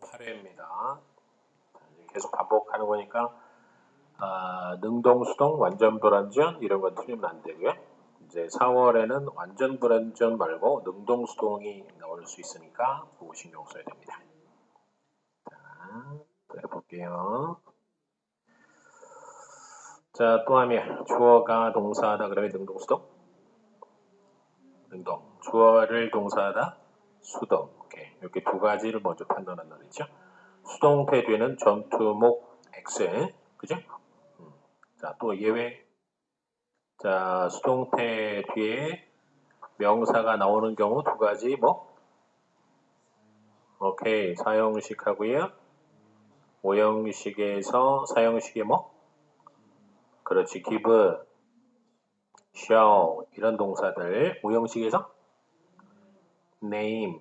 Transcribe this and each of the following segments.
8회입니다. 계속 반복하는 거니까 아, 능동, 수동, 완전 불완전 이런 건 틀리면 안 되고요. 이제 4월에는 완전 불완전 말고 능동, 수동이 나올 수 있으니까 그거 신경 써야 됩니다. 자, 또 해볼게요. 자, 또 하면 주어가 동사하다 그러면 능동, 수동? 능동. 주어를 동사하다 수동. 이렇게 두 가지를 먼저 판단한다 그랬죠. 수동 태 뒤에는 전투목 X. 그죠? 음. 자, 또 예외. 자, 수동태 뒤에 명사가 나오는 경우 두 가지 뭐? 오케이. 사형식 하고요. 오형식에서 사형식에 뭐? 그렇지. give, show 이런 동사들 오형식에서 name,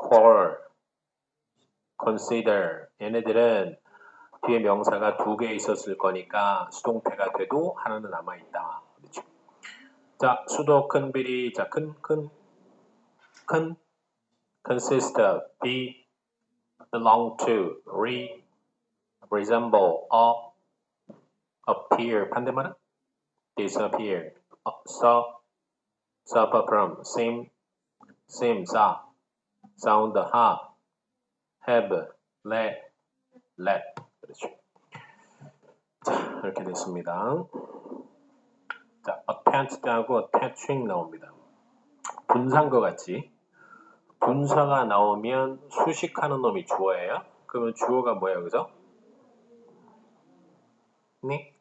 call, consider 얘네들은 뒤에 명사가 두 개 있었을 거니까 수동태가 돼도 하나는 남아 있다. 그렇죠? 자, 수도 큰 비리, 자, 큰, 큰, 큰, consist of, be, belong to, re, resemble, of, appear, 반대말은 disappear, uh, so, suffer from, seem, seem, sound, ha, have, let, let. 그렇죠. 자, 이렇게 됐습니다. 자, attached하고 attaching 나옵니다. 분사인 것 같지? 분사가 나오면 수식하는 놈이 주어예요. 그러면 주어가 뭐예요, 그죠? 네?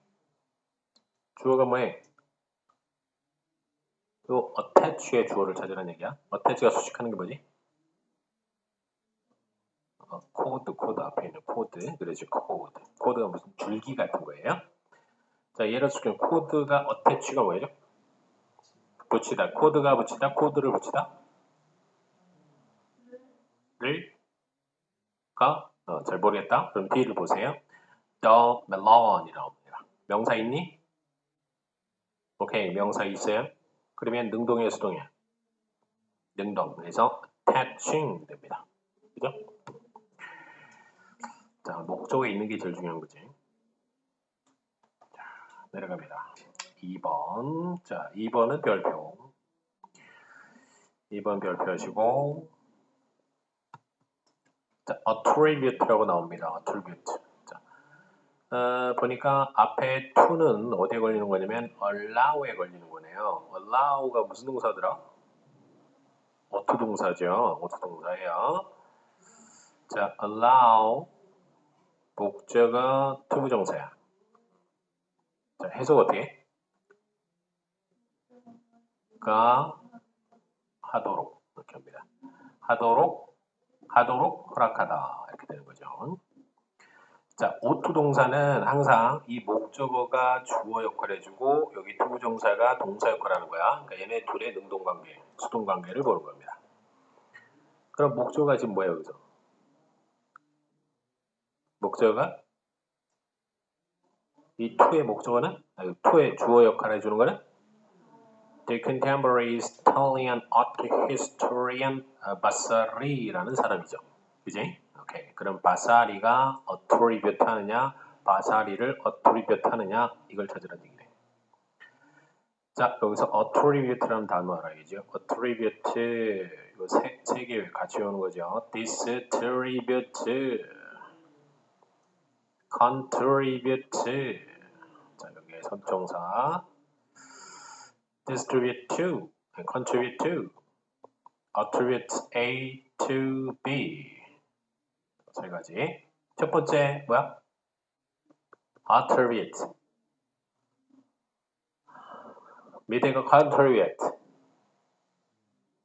주어가 뭐해? 요 attach의 주어를 찾으라는 얘기야. attach가 수식하는 게 뭐지? 어, 코드, 코드 앞에 있는 코드. 그래서 코드. 코드가 무슨 줄기 같은 거예요. 자, 예를 들어 코드가 attach가 뭐예요? 붙이다. 코드가 붙이다. 코드를 붙이다. 를, 가, 어, 잘 모르겠다. 그럼 뒤를 보세요. The melon이라고 합니다. 명사 있니? 오케이, 명사 있어요. 그러면 능동의 수동이야. 능동. 그래서 attaching 됩니다. 그죠? 자, 목적에 있는 게 제일 중요한 거지. 자, 내려갑니다. 2번. 자, 2번은 별표. 2번 별표 하시고, 자, attribute라고 나옵니다. attribute. 자, 어, 보니까 앞에 to는 어디에 걸리는 거냐면 allow에 걸리는 거네요. allow가 무슨 동사더라? 어투 동사죠. 어투 동사예요. 자, allow 목적어 투부정사야. 자, 해석 어떻게? 가 하도록 이렇게 합니다. 하도록 하도록 허락하다 이렇게 되는 거죠. 자, 오투 동사는 항상 이 목적어가 주어 역할을 해주고 여기 투부정사가 동사 역할을 하는 거야. 그러니까 얘네 둘의 능동관계, 수동관계를 보는 겁니다. 그럼 목적어가 지금 뭐예요, 여기서? 목적어가 이 to의 목적어는 아니, to의 주어 역할을 해주는 거는 The contemporary Italian art historian 바사리라는 사람이죠. 그지? 오케이. 그럼 바사리가 attribute 하느냐, 바사리를 attribute 하느냐 이걸 찾으라는 얘기네. 자, 여기서 attribute라는 단어 알아야죠. attribute 이거 세, 세개 같이 오는 거죠. distribute contribute 자 여기에 선정사 distribute to contribute to attribute A to B 세 가지 첫 번째 뭐야? attribute 밑에가 contribute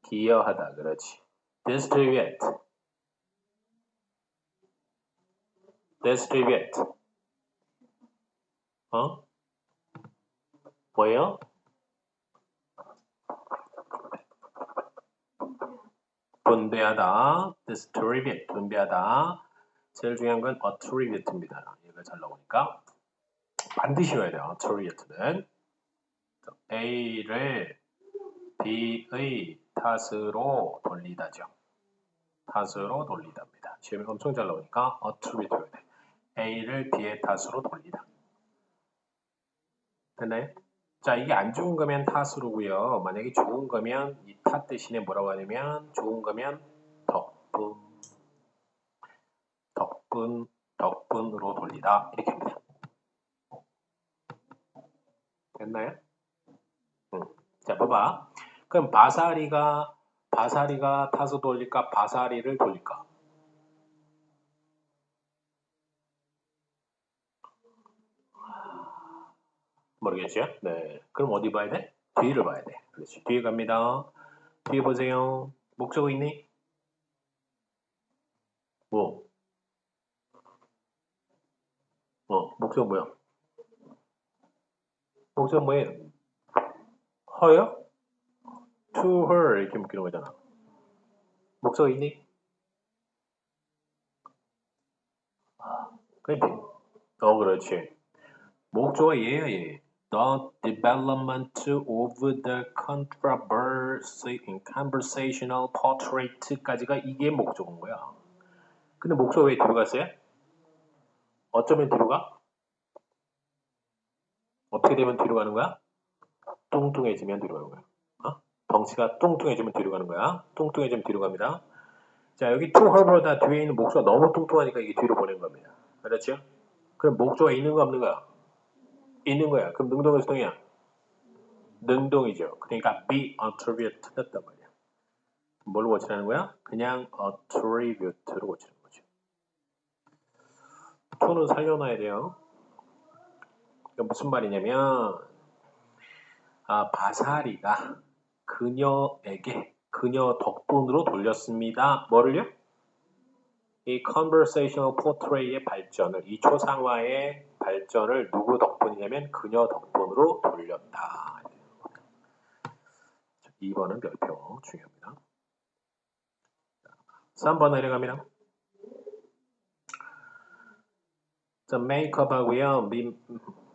기여하다 그렇지 distribute distribute. 어? 뭐예요? 분배하다, distribute, 분배하다. 제일 중요한 건 attribute입니다. 얘가 잘 나오니까 반드시 외워야 돼요. attribute는 A를 B의 탓으로 돌리다죠. 탓으로 돌리답니다. 시험이 엄청 잘 나오니까 attribute 돼. A를 B의 탓으로 돌리다. 됐나요? 자, 이게 안 좋은 거면 탓으로고요. 만약에 좋은 거면 이탓 대신에 뭐라고 하냐면 좋은 거면 덕분, 덕분, 덕분으로 돌리다 이렇게 합니다. 됐나요? 응. 자, 봐봐. 그럼 바사리가 바사리가 타서 돌릴까? 바사리를 돌릴까? 모르겠죠? 네. 그럼 어디 봐야 돼? 뒤를 봐야 돼. 그렇지. 뒤에 갑니다. 뒤에 보세요. 목적어 있니? 뭐? 어, 목적어 뭐야? 목적어 뭐예요? 허요? to her 이렇게 묶이는 거잖아. 목적어 있니? 그래. 어, 그렇지. 목적어 얘야 얘. The development of the controversy conversational portrait까지가 이게 목적어인 거야. 근데 목적어 왜 뒤로 갔어요? 어쩌면 뒤로 가? 어떻게 되면 뒤로 가는 거야? 뚱뚱해지면 뒤로 가는 거야. 어? 덩치가 뚱뚱해지면 뒤로 가는 거야. 뚱뚱해지면 뒤로 갑니다. 자, 여기 her보다 뒤에 있는 목조가 너무 뚱뚱하니까 이게 뒤로 보낸 겁니다. 그렇죠? 그럼 목조가 있는 거 없는 거야? 있는 거야. 그럼 능동의 수동이야? 능동이죠. 그러니까 be attribute였단 말이야. 뭘로 고치라는 거야? 그냥 attribute로 고치는 거죠. to는 살려놔야 돼요. 무슨 말이냐면 아, 바사리가 그녀에게 그녀 덕분으로 돌렸습니다. 뭐를요? 이 conversational portrait의 발전을 이 초상화의 발전을 누구 덕분이냐면 그녀 덕분으로 돌렸다. 2번은 별표 중요합니다. 3번 내려갑니다. 자, make up 하고요.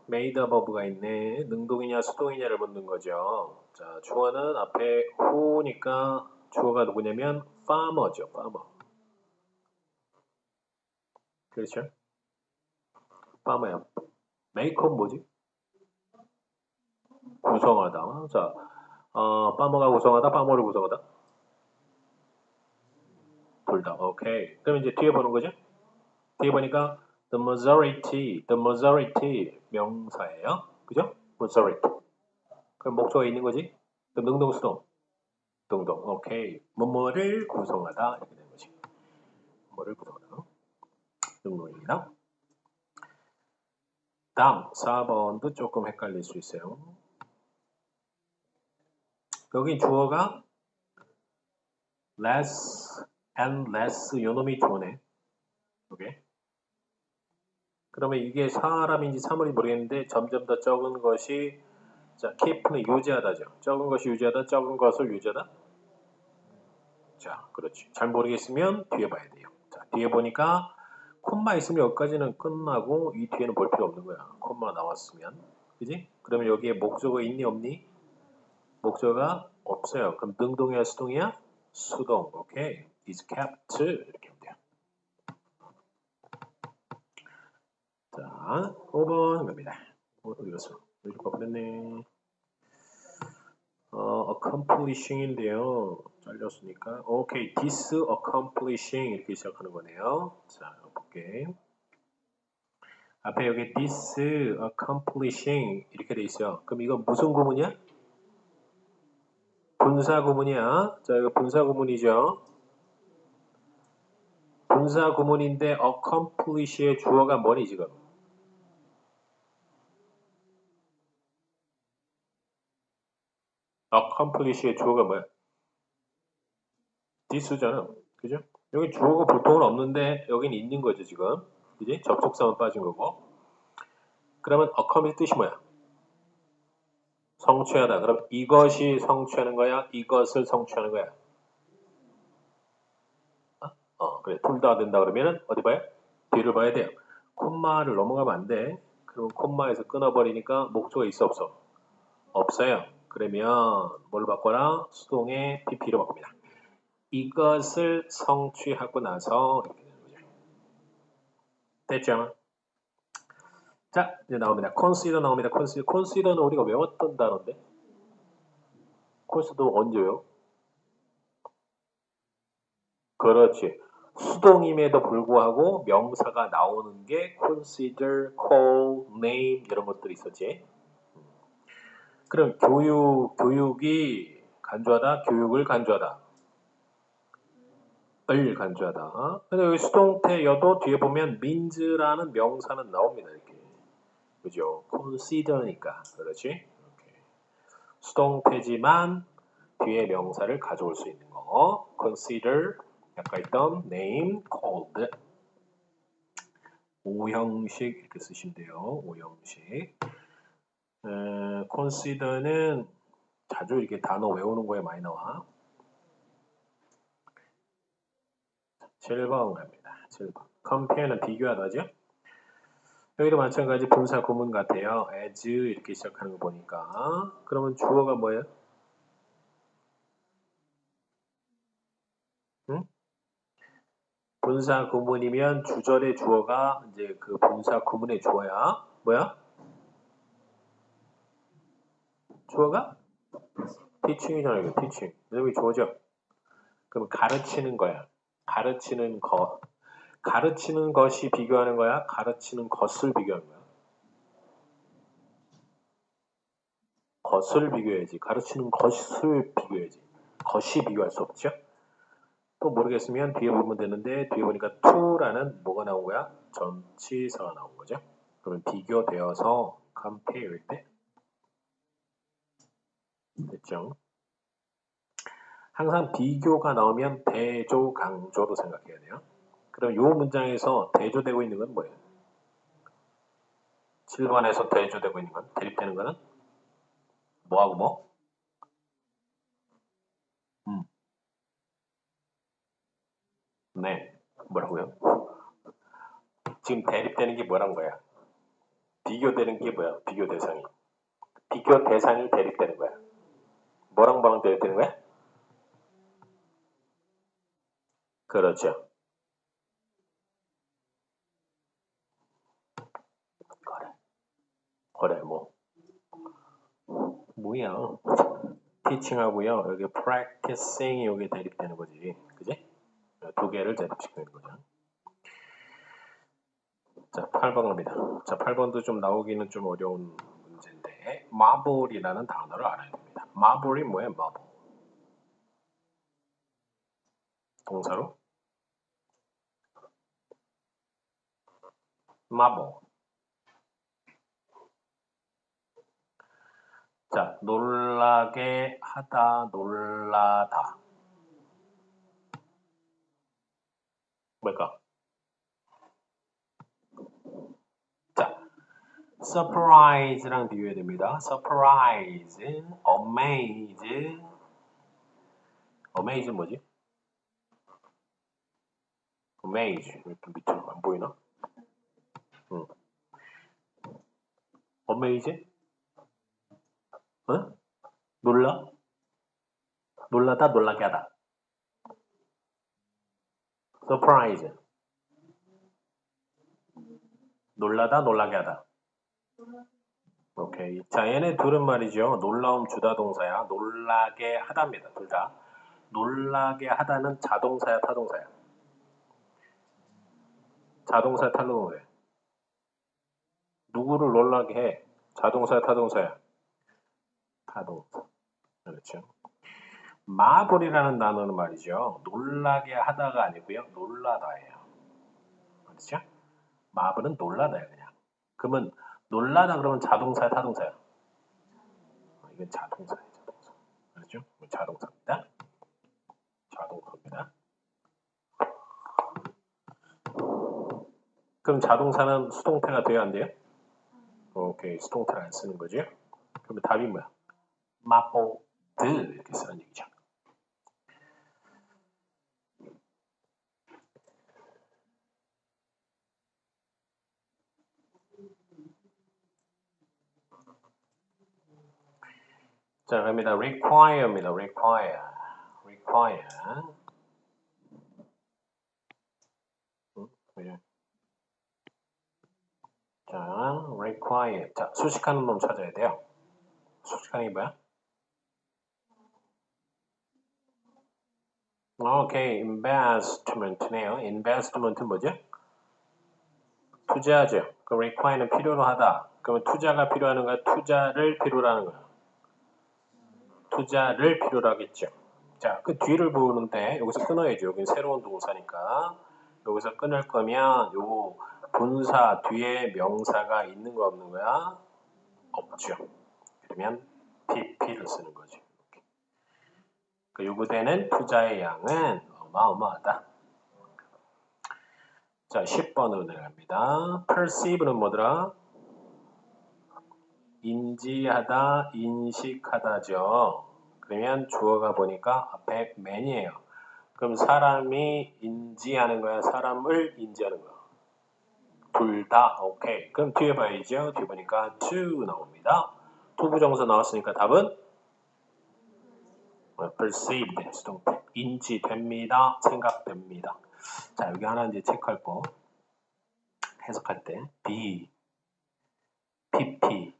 made up of가 있네. 능동이냐 수동이냐를 묻는 거죠. 자, 주어는 앞에 who니까 주어가 누구냐면 farmer죠. farmer. 그렇죠? Make up 뭐지? 구성하다. 자, 어, farmer가 구성하다, farmer를 구성하다. 둘 다. 오케이. 그럼 이제 뒤에 보는 거죠? 뒤에 보니까 the majority, the majority 명사예요. 그죠? majority. 그럼 목적어 있는 거지? 그럼 능동 수동. 능동. 오케이. 뭐뭐를 구성하다 이렇게 되는 거지. 뭐를 구성하다. 능동입니다. 다음 4번도 조금 헷갈릴 수 있어요. 여기 주어가 less and less 요놈이 주어네. 오케이. 그러면 이게 사람인지 사물인지 모르겠는데 점점 더 적은 것이 자 keep는 유지하다죠. 적은 것이 유지하다, 적은 것을 유지하다. 자, 그렇지. 잘 모르겠으면 뒤에 봐야 돼요. 자, 뒤에 보니까 콤마 있으면 여기까지는 끝나고 이 뒤에는 볼 필요 없는 거야. 콤마 나왔으면. 그지? 그러면 여기에 목적어 있니 없니? 목적어가 없어요. 그럼 능동이야 수동이야? 수동. 오케이. is kept 이렇게 하면 돼요. 자, 5번 갑니다. 어, 어디 갔어? 여기 바꾸렸네. 어, accomplishing인데요. 잘렸으니까. 오케이, this accomplishing 이렇게 시작하는 거네요. 자, 볼게. 앞에 여기 this accomplishing 이렇게 돼 있어요. 그럼 이거 무슨 구문이야? 분사 구문이야. 자, 이거 분사 구문이죠. 분사 구문인데 accomplish의 주어가 뭐니 지금? accomplish의 주어가 뭐야? this잖아. 그죠? 여기 주어가 보통은 없는데 여기는 있는 거죠 지금. 그지? 접속사만 빠진 거고. 그러면 accomplish 뜻이 뭐야? 성취하다. 그럼 이것이 성취하는 거야? 이것을 성취하는 거야? 어, 그래. 둘 다 된다 그러면은 어디 봐요? 뒤를 봐야 돼요. 콤마를 넘어가면 안 돼. 그러면 콤마에서 끊어버리니까 목적어 있어 없어? 없어요. 그러면 뭘 바꿔라? 수동의 pp로 바꿉니다. 이것을 성취하고 나서. 됐죠? 자, 이제 나옵니다. consider 나옵니다. consider. consider는 우리가 외웠던 단어인데. consider 언제요? 그렇지. 수동임에도 불구하고 명사가 나오는 게 consider, call, name 이런 것들이 있었지. 그럼 교육, 교육이 간주하다, 교육을 간주하다. 을 간주하다. 근데 여기 수동태여도 뒤에 보면 means라는 명사는 나옵니다. 이렇게. 그죠? consider니까. 그렇지? 이렇게. 수동태지만 뒤에 명사를 가져올 수 있는 거. consider 아까 있던 name, called 오형식 이렇게 쓰시면 돼요. 오형식 에, consider는 자주 이렇게 단어 외우는 거에 많이 나와. 7번 갑니다. 7번. compare는 비교하다죠? 여기도 마찬가지 분사 구문 같아요. as 이렇게 시작하는 거 보니까. 그러면 주어가 뭐예요? 응? 분사 구문이면 주절의 주어가 이제 그 분사 구문의 주어야. 뭐야? 주어가? teaching이잖아요. teaching. 여기 주어죠? 그럼 가르치는 거야. 가르치는 것. 가르치는 것이 비교하는 거야? 가르치는 것을 비교하는 거야? 것을 비교해야지. 가르치는 것을 비교해야지. 것이 비교할 수 없죠? 또 모르겠으면 뒤에 보면 되는데 뒤에 보니까 to라는 뭐가 나온 거야? 전치사가 나온 거죠. 그러면 비교되어서 compare 때 됐죠? 항상 비교가 나오면 대조, 강조로 생각해야 돼요. 그럼 이 문장에서 대조되고 있는 건 뭐예요? 7번에서 대조되고 있는 건 대립되는 거는 뭐하고 뭐? 음. 네. 뭐라고요? 지금 대립되는 게 뭐란 거야? 비교되는 게 뭐야? 비교 대상이. 비교 대상이 대립되는 거야. 뭐랑 뭐랑 대립되는 거야? 그렇죠. 거래. 거래 뭐. 뭐야. 티칭하고요. 여기 practicing이 여기 대립되는 거지. 그지? 두 개를 대립시키는 거죠. 자, 8번 갑니다. 자, 8번도 좀 나오기는 좀 어려운 문제인데 marble이라는 단어를 알아야 됩니다. marble이 뭐예요? marble. 동사로 marble. 자, 놀라게 하다, 놀라다. 뭘까? 자, surprise랑 비교해야 됩니다. surprise, amaze. amaze 뭐지? amaze. 밑으로 안 보이나? 응. amaze? 어? 놀라? 놀라다, 놀라게 하다. surprise. 놀라다, 놀라게 하다. 오케이. 자, 얘네 둘은 말이죠. 놀라움 주다 동사야. 놀라게 하다입니다. 둘 다. 놀라게 하다는 자동사야, 타동사야. 자동사야, 타동사야. 누구를 놀라게 해? 자동사야, 타동사야. 타동사. 그렇죠. 마블이라는 단어는 말이죠. 놀라게 하다가 아니고요. 놀라다예요. 그렇죠? 마블은 놀라다예요, 그냥. 그러면 놀라다 그러면 자동사야, 타동사야? 이건 자동사예요, 자동사. 그렇죠? 자동사입니다. 자동사입니다. 그럼 자동사는 수동태가 돼야 안 돼요? 오케이 스톤트를 안 쓰는 거지 그러면 답이 뭐야? 마포드 이렇게 쓰는 얘기죠. 자 갑니다. require입니다. require. require. 응? Require. 자, 수식하는 놈 찾아야 돼요. 수식하는 게 뭐야? 오케이, investment네요. investment는 뭐죠? 투자죠. 그 require는 필요로 하다. 그러면 투자가 필요하는 거야? 투자를 필요로 하는 거야? 투자를 필요로 하겠죠. 자, 그 뒤를 보는데 여기서 끊어야죠. 여기 새로운 동사니까. 여기서 끊을 거면 요 분사 뒤에 명사가 있는 거 없는 거야? 없죠. 그러면 PP를 쓰는 거죠. 그 요구되는 투자의 양은 어마어마하다. 자, 10번으로 내려갑니다. perceive는 뭐더라? 인지하다, 인식하다죠. 그러면 주어가 보니까 앞에 man이에요. 그럼 사람이 인지하는 거야? 사람을 인지하는 거야? 둘 다? 오케이. 그럼 뒤에 봐야죠. 뒤에 보니까 to 나옵니다. 투부정사 나왔으니까 답은 perceived 수동태 인지됩니다. 생각됩니다. 자 여기 하나 이제 체크할 거 해석할 때 be, pp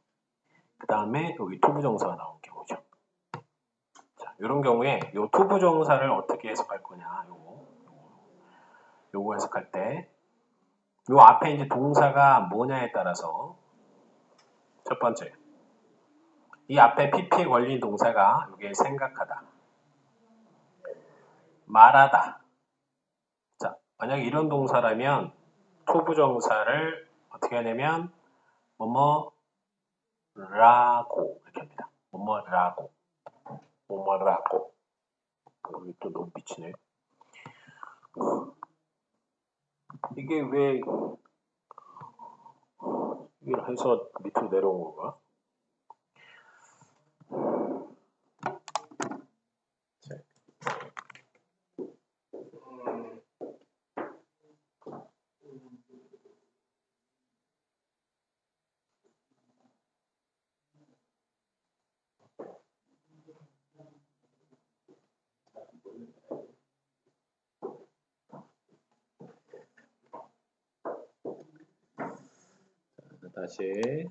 그 다음에 여기 투부정사가 나온 경우죠. 자 이런 경우에 이 투부정사를 어떻게 해석할 거냐 요거 요거 해석할 때 요 앞에 이제 동사가 뭐냐에 따라서 첫 번째 이 앞에 pp에 걸린 동사가 이게 생각하다 말하다. 자 만약 이런 동사라면 투부정사를 어떻게 하냐면 뭐뭐 라고 이렇게 합니다. 뭐뭐 라고 뭐뭐 라고. 여기 또 비치네 이게 왜 이걸 해서 밑으로 내려온 건가? 다시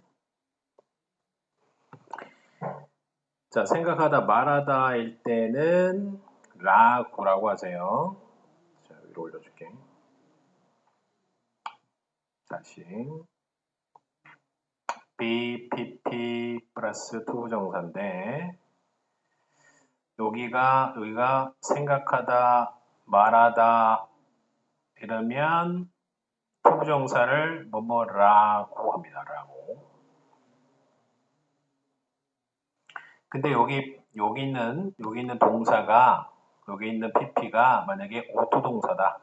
자 생각하다 말하다일 때는 라고라고 하세요. 자 위로 올려줄게. 다시 BPP 플러스 투부정사인데 여기가 여기가 생각하다 말하다 이러면 투부정사를 뭐뭐라고 합니다. 라고. 근데 여기 여기 있는 여기 있는 동사가 여기 있는 pp가 만약에 오토 동사다.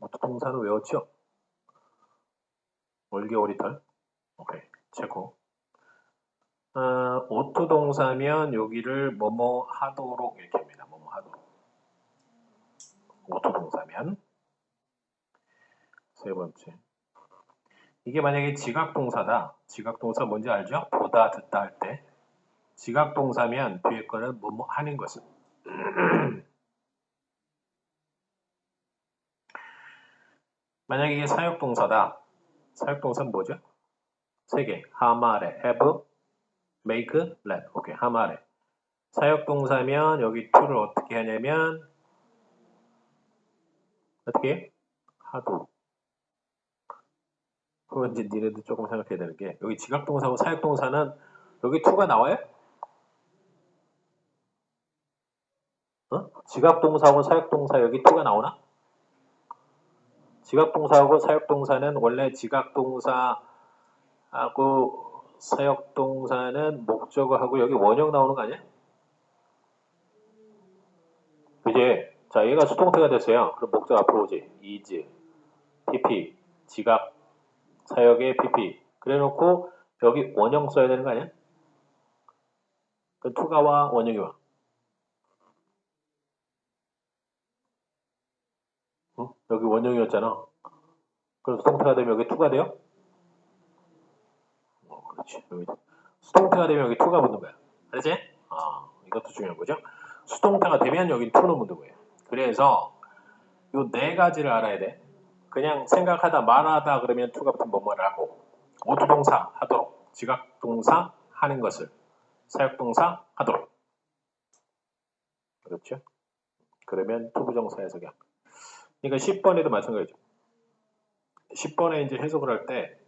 오토 동사는 외웠죠? 월개월이털. 오케이. 체코. 어, 오토 동사면 여기를 뭐뭐 하도록 이렇게 합니다. 뭐뭐 하도록. 오토 동사면 세 번째. 이게 만약에 지각 동사다. 지각 동사 뭔지 알죠? 보다, 듣다 할 때. 지각 동사면 뒤에 거는 뭐뭐 하는 것은. 만약에 이게 사역 동사다. 사역 동사는 뭐죠? 세 개. 하마레, have, make, let. 오케이, 하마레. 사역 동사면 여기 to를 어떻게 하냐면 어떻게 하도. 그건 이제 니네도 조금 생각해야 되는 게 여기 지각동사하고 사역동사는 여기 to가 나와요? 어? 지각동사하고 사역동사 여기 to가 나오나? 지각동사하고 사역동사는 원래 지각동사하고 사역동사는 목적어하고 여기 원형 나오는 거 아니야? 이제 자 얘가 수동태가 됐어요. 그럼 목적 앞으로 오지. is, pp, 지각, 사역의 pp. 그래 놓고 여기 원형 써야 되는 거 아니야? 그 투가와 원형이 와. 응? 여기 원형이었잖아. 그럼 수동태가 되면 여기 투가 돼요? 어, 그렇지. 여기 수동태가 되면 여기 투가 붙는 거야. 알지? 아, 이것도 중요한 거죠. 수동태가 되면 여기 투는 붙는 거예요. 그래서 요 네 가지를 알아야 돼. 그냥 생각하다 말하다 그러면 to 같은 뭐뭐를 하고 오투 동사 하도록 지각 동사 하는 것을 사역 동사 하도록 그렇죠? 그러면 안 돼. 그러니까 10번에도 마찬가지죠. 10번에 이제 해석을 할 때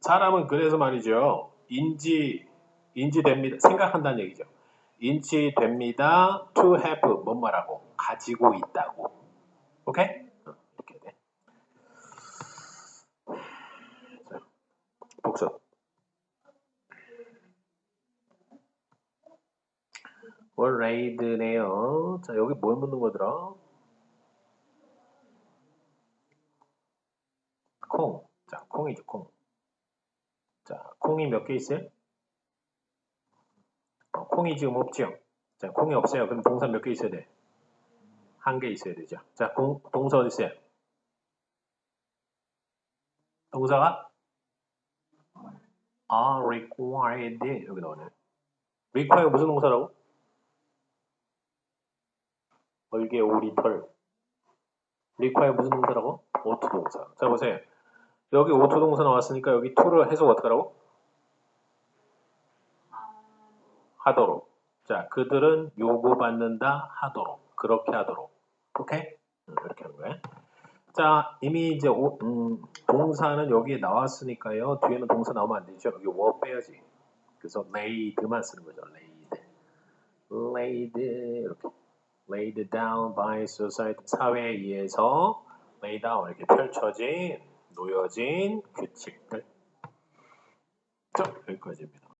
사람은 그래서 말이죠. 인지 인지됩니다. 생각한다는 얘기죠. 인지됩니다. to have 뭔 말하고 가지고 있다고. 오케이? 어, 이렇게 돼. 자, 복습. 월 레이드네요. 자, 여기 뭘 묻는 거더라? 콩이죠 0. 자 0이 몇 개 있어요? 어, 0이 지금 없죠? 자 0이 없어요. 그럼 동사 몇개 있어야 돼? 한 개 있어야 되죠. 자 공, 동서 어디 있어요? 동사가 아 required 여기 나오네. require 무슨 동사라고? 얼개 오리털 require 무슨 동사라고? ought 동사. 자 보세요. 여기 오투 동사 나왔으니까 여기 to를 해석 어떻게 하라고? 하도록. 자, 그들은 요구받는다 하도록. 그렇게 하도록. 오케이? 음, 이렇게 하는 거야. 자, 이미 이제 오, 음, 동사는 여기에 나왔으니까요. 뒤에는 동사 나오면 안 되죠. 여기 워 빼야지. 그래서 laid만 쓰는 거죠. laid. laid 이렇게 laid down by society 사회에 의해서 lay down 이렇게 펼쳐진 놓여진 규칙들. 자, 여기까지입니다.